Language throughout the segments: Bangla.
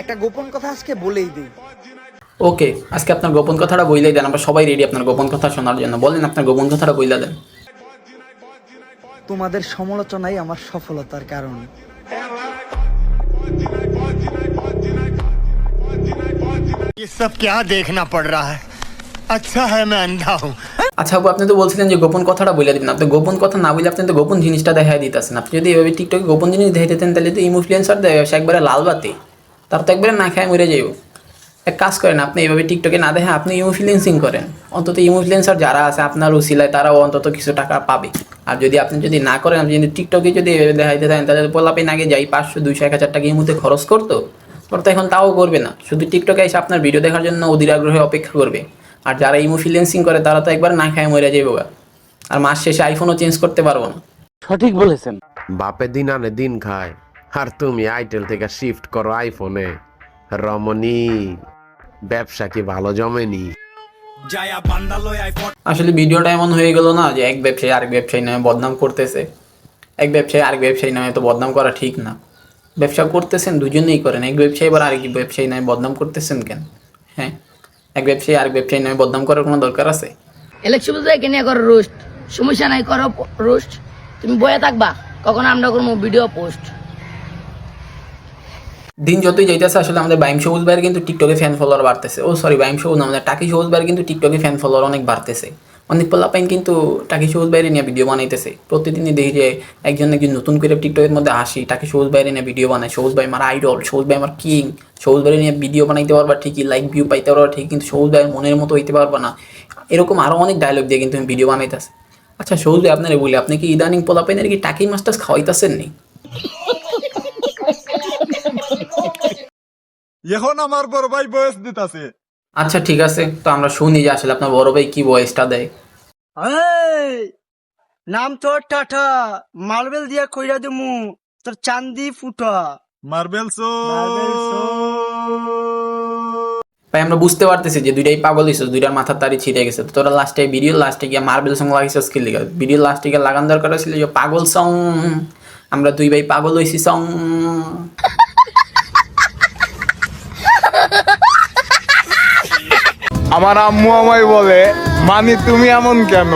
একটা গোপন কথা আজকে বলেই দিই ওকে আজকে আপনার গোপন কথাটা বইলেই দেন আমরা সবাই রেডি আপনার গোপন কথা শোনার জন্য বলেন আপনার গোপন কথাটা বইলা দেন তোমাদের সমালোচনাই আমার সফলতার কারণ ये सब क्या देखना पड़ रहा है अच्छा है मैं अंधा हूँ আচ্ছা আপু আপনি তো বলছিলেন যে গোপন কথাটা বলে দিবেন আপনি গোপন কথা না বলে আপনি তো গোপন জিনিসটা দেখাই দিতেছেন আপনি যদি এভাবে টিকটকে গোপন জিনিস দেখাই দিতেন তাহলে তো ইনফ্লুয়েন্সার দেয় সে একবারে লাল বাতি তার তো একবারে না খায় মরে যাইব। এক কাজ করেন আপনি এইভাবে টিকটকে না দেখে আপনি ইনফ্লুয়েন্সিং করেন। অন্তত ইনফ্লুয়েন্সার যারা আছে আপনার উসিলায় তারাও অন্তত কিছু টাকা পাবে। আর যদি আপনি যদি না করেন আপনি যদি টিকটকে যদি এভাবে দেখাইতে থাকেন তাহলে পোলাপেন আগে যাই পাঁচশো দুইশো এক হাজার টাকা এই মুহূর্তে খরচ করতো। ওরা তো এখন তাও করবে না। শুধু টিকটকে এসে আপনার ভিডিও দেখার জন্য অধীর আগ্রহে অপেক্ষা করবে। আর যারা ইমোফিলেন্সিং করে তারা তো একবার না খায় মরে যাবে। আর মাস শেষে আইফোনও চেঞ্জ করতে পারব না। সঠিক বলেছেন। বাপে দিন আনে দিন খায়। আর তুমি আইটেল থেকে শিফট করো আইফোনে রমণী ব্যবসা কি ভালো জমেনি? আসলে ভিডিওটা এমন হয়ে গেল না যে এক ব্যবসায়ী আরেক ব্যবসায়ী নামে বদনাম করতেছে। এক ব্যবসায়ী আরেক ব্যবসায়ী নামে তো বদনাম করা ঠিক না। ব্যবসা করতেছেন দুজনেই করেন। এক ব্যবসায়ী আবার আরেক ব্যবসায়ী নামে বদনাম করতেছেন কেন? হ্যাঁ? এক ব্যবসায়ী আরেক ব্যবসায়ী নামে বদনাম করার কোনো দরকার আছে? ইলেকশন বুঝে কিনে করো রোস্ট সমস্যা নাই করো রোস্ট তুমি বয়ে থাকবা কখন আমরা করব ভিডিও পোস্ট দিন যতই যাইতেছে, আসলে আমাদের বাইম সবুজ ভাইয়ের কিন্তু টিকটকে ফ্যান ফলোয়ার বাড়তেছে। ও সরি বাইম সবুজ আমাদের টাকি সবুজ ভাইয়ের কিন্তু টিকটকে ফ্যান ফলোয়ার অনেক বাড়তেছে। অনেক পোলাপাইন কিন্তু টাকি সবুজ বাইরে নিয়ে ভিডিও বানাইতেছে। প্রতিদিনই দেখি যে একজন একজন নতুন করে টিকটকের মধ্যে হাসি টাকি সবুজ বাইরে নিয়ে ভিডিও বানায়। সবুজ ভাই আমার আইডল সবুজ ভাই আমার কিং সবুজ বাইরে নিয়ে ভিডিও বানাইতে পারবা ঠিকই লাইক ভিউ পাইতে পারবা ঠিক কিন্তু সবুজ ভাইয়ের মনের মতো হইতে পারবা না। এরকম আরও অনেক ডায়লগ দিয়ে কিন্তু ভিডিও বানাইতেছে। আচ্ছা সবুজ ভাই আপনারা বলি, আপনি কি ইদানিং পোলাপাইনের কি টাকি মাস্টার্স খাওয়াইতেছেন নি? এখন আমার বড় ভাই বয়স দিতাছে। আচ্ছা ঠিক আছে। তো আমরা শুনি যে আসলে আপনার বড় ভাই কি বয়সটা দেয়। এই, নাম তোর টাটা। মার্বেল দিয়া কইরা দিমু তোর চান্দি ফুটা। মার্বেল সো ভাই আমরা বুঝতে পারতেছি যে দুইটাই পাগল হয়েছে দুইটার মাথার তারি ছিঁড়ে গেছে। তো তোরা লাস্টে ভিডিও লাস্টে গিয়ে মার্বেল সং লাগাইছিস কি লিগা? ভিডিও লাস্টে গিয়ে লাগান দরকার ছিল যে পাগল সং আমরা দুই ভাই পাগল হইছি সং আমার আম্মু আমায় বলে মানি তুমি এমন কেন?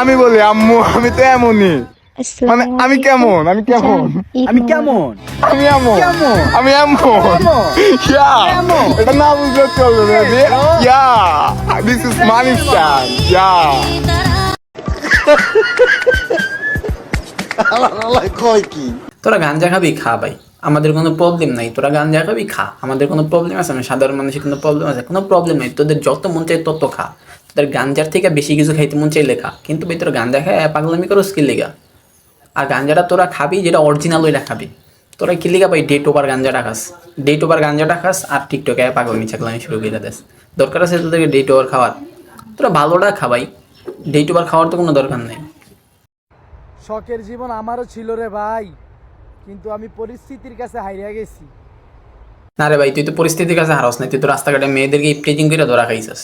আমি বলি আম্মু আমি তো এমনই। মানে আমি কেমন? আমি কেমন? আমি কেমন? আমি এমন। কেমন? আমি এমন। ইয়া। এটা না বুঝলে চলবে yeah. This is money star yeah. তোরা গাঞ্জা খাবি? খা ভাই। আমাদের কোনো প্রবলেম নাই, তোরা গাঞ্জা খাবি খা। আমাদের কোনো প্রবলেম আছে না সাধারণ মানুষের কোনো প্রবলেম আছে, কোনো প্রবলেম নাই, তোদের যত মন চাই তত খা। তোদের গাঞ্জার থেকে বেশি কিছু খাইতে মন চাইলে খা, কিন্তু ভাই তোরা গাঞ্জা খায় পাগলামি করো স্কিল লেগা? আর গাঞ্জাটা তোরা খাবি, যেটা অরিজিনাল ওইটা খাবি। তোরা কি লিগা ভাই ডেট ওভার গাঞ্জাটা খাস? ডেট ওভার গাঞ্জাটা খাস, আর টিকটকে পাগলামি ছাগলামি শুরু করে দেস। দরকার আছে তোদেরকে ডেট ওভার খাওয়ার। তোরা ভালোটা খাবাই ডেট ওভার খাওয়ার তো কোনো দরকার নেই। শখের জীবন আমারও ছিল রে ভাই। কিন্তু আমি পরিস্থিতির কাছে হারিয়ে গেছি। না রে ভাই, তুই তো পরিস্থিতির কাছে হারস নাই, তুই তো রাস্তাঘাটে মেয়েদেরকে ইপ্লেজিং করে ধরা খাইছাস।